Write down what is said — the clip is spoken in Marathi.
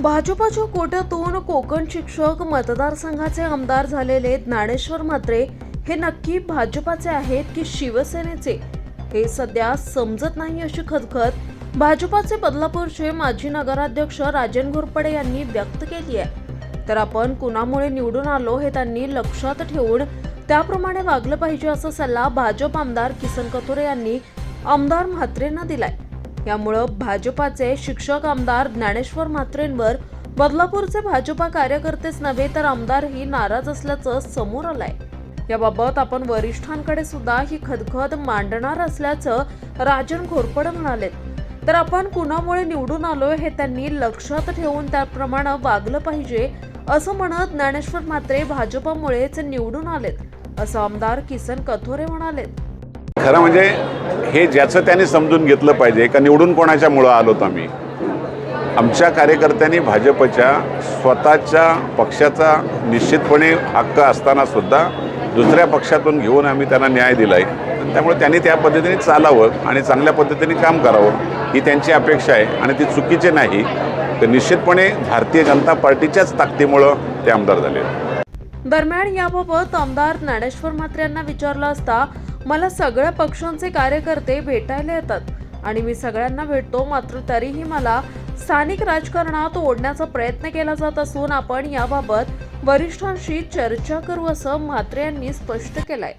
भाजपाच्या कोट्यातून कोकण शिक्षक मतदारसंघाचे आमदार झालेले ज्ञानेश्वर म्हात्रे. हे नक्की भाजपाचे आहेत की शिवसेनेचे? हे सध्या समजत नाही अशी खदखद भाजपाचे बदलापूरचे माजी नगराध्यक्ष राजन घोरपडे यांनी व्यक्त केली आहे. तर आपण कुणामुळे निवडून आलो हे त्यांनी लक्षात ठेवून त्याप्रमाणे वागलं पाहिजे असा सल्ला भाजप आमदार किसन कथोरे यांनी आमदार म्हात्रेंना दिलाय. यामुळं भाजपाचे शिक्षक आमदार ज्ञानेश्वर म्हात्रेंवर बदलापूरचे भाजपा कार्यकर्तेच नव्हे तर आमदारही नाराज असल्याचं समोर आलंय. याबाबत आपण वरिष्ठांकडे सुद्धा ही खदखद मांडणार असल्याचं राजन घोरपड म्हणालेत. तर आपण कुणामुळे निवडून आलोय हे त्यांनी लक्षात ठेवून त्याप्रमाणे वागलं पाहिजे असं म्हणत ज्ञानेश्वर म्हात्रे भाजपामुळेच निवडून आलेत असं आमदार किसन कथोरे म्हणालेत. खरं म्हणजे हे ज्याचं त्याने समजून घेतलं पाहिजे का निवडून कोणाच्या मुळं आलोत आम्ही? आमच्या कार्यकर्त्यांनी भाजपच्या स्वतःच्या पक्षाचा निश्चितपणे हक्क असताना सुद्धा दुसऱ्या पक्षातून घेऊन आम्ही त्यांना न्याय दिला आहे त्यामुळे त्यांनी त्या पद्धतीने चालावं आणि चांगल्या पद्धतीने काम करावं ही त्यांची अपेक्षा आहे आणि ती चुकीची नाही. तर निश्चितपणे भारतीय जनता पार्टीच्याच ताकदीमुळं ते आमदार झाले. दरम्यान याबाबत आमदार ज्ञानेश्वर म्हात्रे यांना विचारलं असता मला सगळ्या पक्षांचे कार्यकर्ते भेटायला येतात आणि मी सगळ्यांना भेटतो मात्र तरीही मला स्थानिक राजकारणात ओढण्याचा प्रयत्न केला जात असून आपण याबाबत वरिष्ठांशी चर्चा करू असं म्हात्रे यांनी स्पष्ट केलंय.